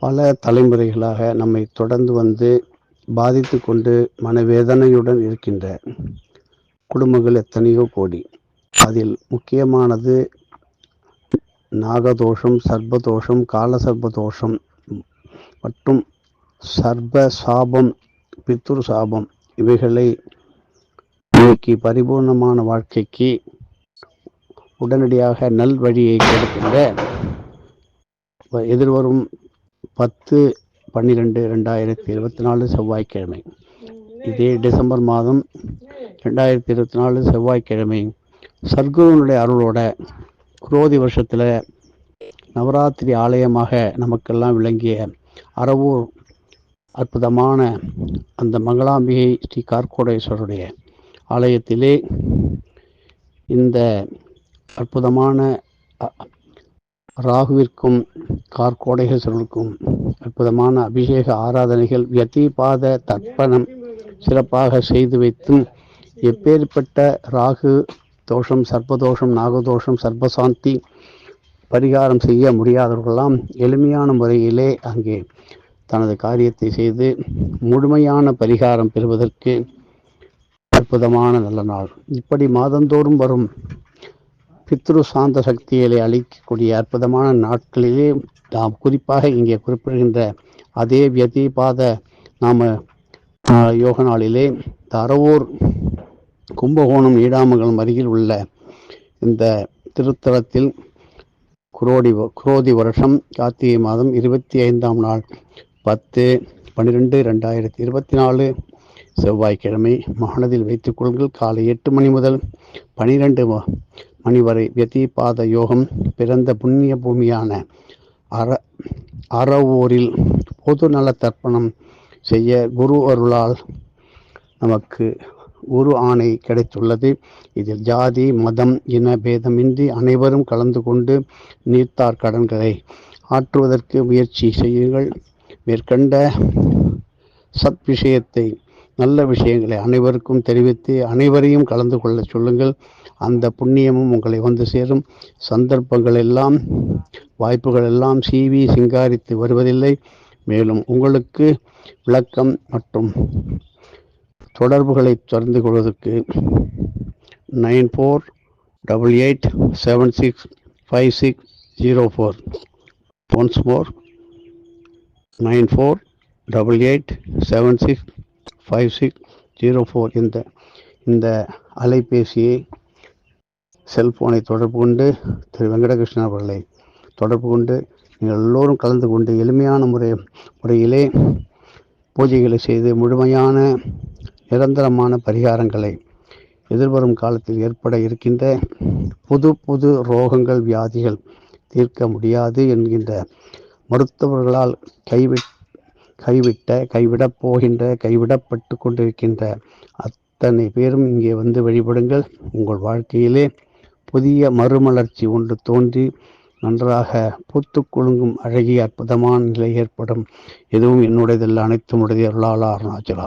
பல தலைமுறைகளாக நம்மை தொடர்ந்து வந்து பாதித்து கொண்டு மனவேதனையுடன் இருக்கின்ற குடும்பங்கள் எத்தனையோ கோடி. அதில் முக்கியமானது நாகதோஷம் சர்பதோஷம் காலசர்பதோஷம் மற்றும் சர்ப சாபம் பித்துரு சாபம். இவைகளை இன்னைக்கு பரிபூர்ணமான வாழ்க்கைக்கு உடனடியாக நல் வழியை கொடுக்கின்ற வ- எதிர்வரும் பத்து பன்னிரெண்டு ரெண்டாயிரத்தி இருபத்தி நாலு செவ்வாய்க்கிழமை. இதே டிசம்பர் மாதம் ரெண்டாயிரத்தி இருபத்தி நாலு செவ்வாய்க்கிழமை. சர்க்குருவனுடைய அருளோட குரோதி வருஷத்தில் நவராத்திரி ஆலயமாக நமக்கெல்லாம் விளங்கிய அறவூர் அற்புதமான அந்த மங்களாம்பிகை ஸ்ரீ கார்கோடேஸ்வரருடைய ஆலயத்திலே இந்த அற்புதமான ராகுவிற்கும் கார்கோடேஸ்வரருக்கும் அற்புதமான அபிஷேக ஆராதனைகள் வியதிபாத தர்ப்பணம் சிறப்பாக செய்து வைத்தும் எப்பேற்பட்ட ராகு தோஷம் சர்ப்பதோஷம் நாகதோஷம் சர்ப்பசாந்தி பரிகாரம் செய்ய முடியாதவர்களெல்லாம் எளிமையான முறையிலே அங்கே தனது காரியத்தை செய்து முழுமையான பரிகாரம் பெறுவதற்கு அற்புதமான நல்ல நாள். இப்படி மாதந்தோறும் வரும் பித்ரு சாந்த சக்திகளை அளிக்கக்கூடிய அற்புதமான நாட்களிலே நாம் குறிப்பாக இங்கே குறிப்பிடுகின்ற அதே வியதிபாத நாம யோக நாளிலே தரவூர் கும்பகோணம் ஈடாமங்கலம் அருகில் உள்ள இந்த திருத்தலத்தில் குரோடி வ- குரோதி வருஷம் கார்த்திகை மாதம் இருபத்தி ஐந்தாம் நாள் பத்து பன்னிரெண்டு ரெண்டாயிரத்தி இருபத்தி நாலு செவ்வாய்க்கிழமை மனதில் வைத்துக் கொள்ளுங்கள். காலை எட்டு மணி முதல் பனிரெண்டு மணி வரை வியதிபாத யோகம் பிறந்த புண்ணிய பூமியான அற அறவோரில் பொது நல தர்ப்பணம் செய்ய குரு அருளால் நமக்கு குரு ஆணை கிடைத்துள்ளது. இதில் ஜாதி மதம் இன பேதமின்றி அனைவரும் கலந்து கொண்டு நீர்த்தார் கடன்களை ஆற்றுவதற்கு முயற்சி செய்யுங்கள். மேற்கண்ட சத் விஷயத்தை நல்ல விஷயங்களை அனைவருக்கும் தெரிவித்து அனைவரையும் கலந்து கொள்ள சொல்லுங்கள். அந்த புண்ணியமும் உங்களை வந்து சேரும். சந்தர்ப்பங்கள் எல்லாம் வாய்ப்புகள் எல்லாம் சீவி சிங்காரித்து வருவதில்லை. மேலும் உங்களுக்கு விளக்கம் மற்றும் தொடர்புகளை தொடர்ந்து கொள்வதற்கு nine four double eight seven six five six zero four. Once more nine four double eight seven six five six zero four இந்த இந்த அலைபேசியை செல்போனை தொடர்பு கொண்டு திரு வெங்கடகிருஷ்ணன் அவர்களை தொடர்பு கொண்டு நீங்கள் எல்லோரும் கலந்து கொண்டு எளிமையான முறை முறையிலே பூஜைகளை செய்து முழுமையான நிரந்தரமான பரிகாரங்களை எதிர்வரும் காலத்தில் ஏற்பட இருக்கின்ற புது புது ரோகங்கள் வியாதிகள் தீர்க்க முடியாது என்கின்ற மருத்துவர்களால் கைவிட் கைவிட்ட கைவிடப் போகின்ற கைவிடப்பட்டு கொண்டிருக்கின்ற அத்தனை பேரும் இங்கே வந்து வழிபடுங்கள். உங்கள் வாழ்க்கையிலே புதிய மறுமலர்ச்சி ஒன்று தோன்றி நன்றாக பூத்து குலுங்கும் அழகிய அற்புதமான நிலை ஏற்படும். எதுவும் என்னுடையதல்ல அனைத்தும் உடைய அருளாளா அருணாச்சலா.